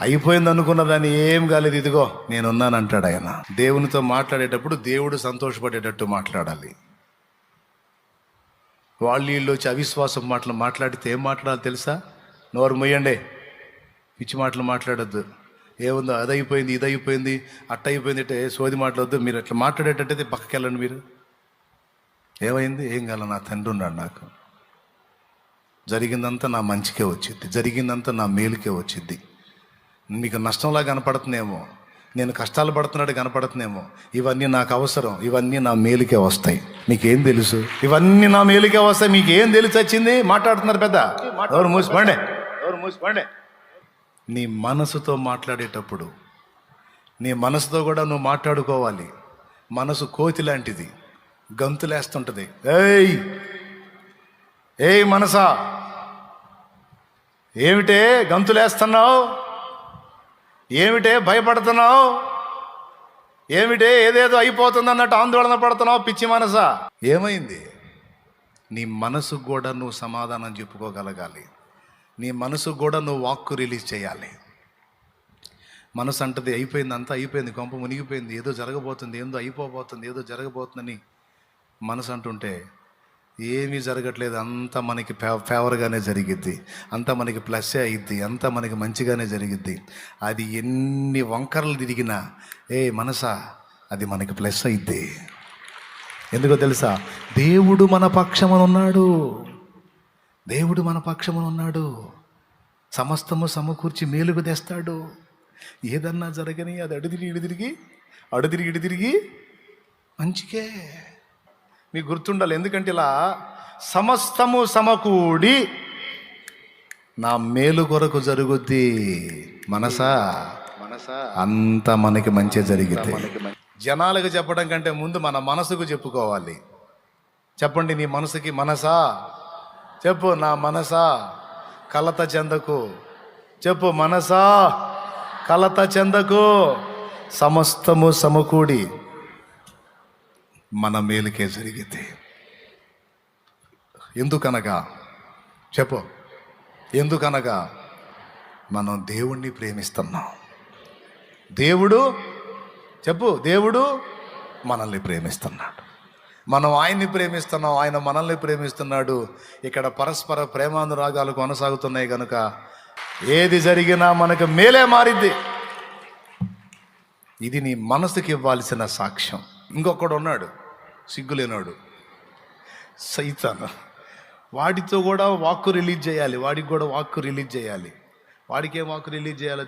అయిపోయింది అనుకున్న దాన్ని ఏం కాలేదు ఇదిగో నేనున్నాను అంటాడు ఆయన. దేవునితో మాట్లాడేటప్పుడు దేవుడు సంతోషపడేటట్టు మాట్లాడాలి. వాళ్ళు వీళ్ళు వచ్చి అవిశ్వాసం మాటలు మాట్లాడితే ఏం మాట్లాడాలి తెలుసా? నోరు మొయ్యండి పిచ్చి మాటలు మాట్లాడొద్దు. ఏముందో అది అయిపోయింది ఇది అయిపోయింది అట్ట అయిపోయింది అంటే ఏ సోది మాట్లాడొద్దు. మీరు అట్లా మాట్లాడేటట్టయితే పక్కకి వెళ్ళండి మీరు. ఏమైంది? ఏం కాల నా తండ్రి ఉన్నాడు నాకు. జరిగిందంతా నా మంచికే వచ్చింది. జరిగిందంతా నా మేలుకే వచ్చింది. మీకు నష్టంలా కనపడుతుందేమో. నేను కష్టాలు పడుతున్నాడు కనపడుతుందేమో. ఇవన్నీ నాకు అవసరం. ఇవన్నీ నా మేలుకే వస్తాయి. మీకేం తెలుసు? ఇవన్నీ నా మేలుకే వస్తాయి. మీకేం ఏం తెలిసి వచ్చింది మాట్లాడుతున్నారు పెద్ద. ఎవరు మూసిపోండి ఎవరు మూసిపోండి నీ మనసుతో మాట్లాడేటప్పుడు నీ మనసుతో కూడా నువ్వు మాట్లాడుకోవాలి. మనసు కోతి లాంటిది. గంతులేస్తుంటది. ఏయ్! ఏయ్ మనసా! ఏమిటే గంతులేస్తున్నావు? ఏమిటే భయపడుతున్నావు? ఏమిటే ఏదేదో అయిపోతుంది అన్నట్టు ఆందోళన పడుతున్నావు పిచ్చి మనసా? ఏమైంది? నీ మనసుకు కూడా నువ్వు సమాధానం చెప్పుకోగలగాలి. నీ మనసుకు కూడా నువ్వు వాక్కు రిలీజ్ చేయాలి. మనసు అంటది అయిపోయింది అంతా అయిపోయింది కొంప మునిగిపోయింది ఏదో జరగబోతుంది ఏదో అయిపోబోతుంది ఏదో జరగబోతుందని మనసు అంటుంటే ఏమీ జరగట్లేదు. అంతా మనకి ఫే- ఫేవర్గానే జరిగిద్ది. అంతా మనకి ప్లస్సే అయ్యిద్ది అంతా మనకి మంచిగానే జరిగిద్ది. అది ఎన్ని వంకరలు తిరిగినా ఏ మనసా అది మనకి ప్లస్ అయిద్ది. ఎందుకో తెలుసా? దేవుడు మన పక్షమని ఉన్నాడు దేవుడు మన పక్షమున ఉన్నాడు సమస్తము సమకూర్చి మేలుకు తెస్తాడు. ఏదన్నా జరగని అది అడు తిరిగి ఇడు ఇడిదిరిగి మంచికే. మీకు గుర్తుండాలి. ఎందుకంటే ఇలా సమస్తము సమకూడి నా మేలు కొరకు జరుగుద్ది. మనసా? మనసా? అంత మనకి మంచి జరిగితే. జనాలకు చెప్పడం కంటే ముందు మన మనసుకు చెప్పుకోవాలి. చెప్పండి నీ మనసుకి మనసా? చెప్పు నా మనసా? కలత చెందకు. చెప్పు మనసా? కలత చెందకు. సమస్తము సమకూడి మన మేలుకే జరిగితే ఎందుకనగా? చెప్పు. ఎందుకనగా? మనం దేవుణ్ణి ప్రేమిస్తున్నాం. దేవుడు చెప్పు. దేవుడు మనల్ని ప్రేమిస్తున్నాడు. మనం ఆయన్ని ప్రేమిస్తున్నాం ఆయన మనల్ని ప్రేమిస్తున్నాడు. ఇక్కడ పరస్పర ప్రేమానురాగాలు కొనసాగుతున్నాయి కనుక ఏది జరిగినా మనకు మేలే మారిద్ది ఇది నీ మనసుకి ఇవ్వాల్సిన సాక్ష్యం. ఇంకొకడు ఉన్నాడు. సిగ్గులేనాడు. సైతాను. వాడితో కూడా వాక్కు రిలీజ్ చేయాలి. వాడికి కూడా వాక్కు రిలీజ్ చేయాలి. వాడికి ఏం వాక్కు రిలీజ్ చేయాలో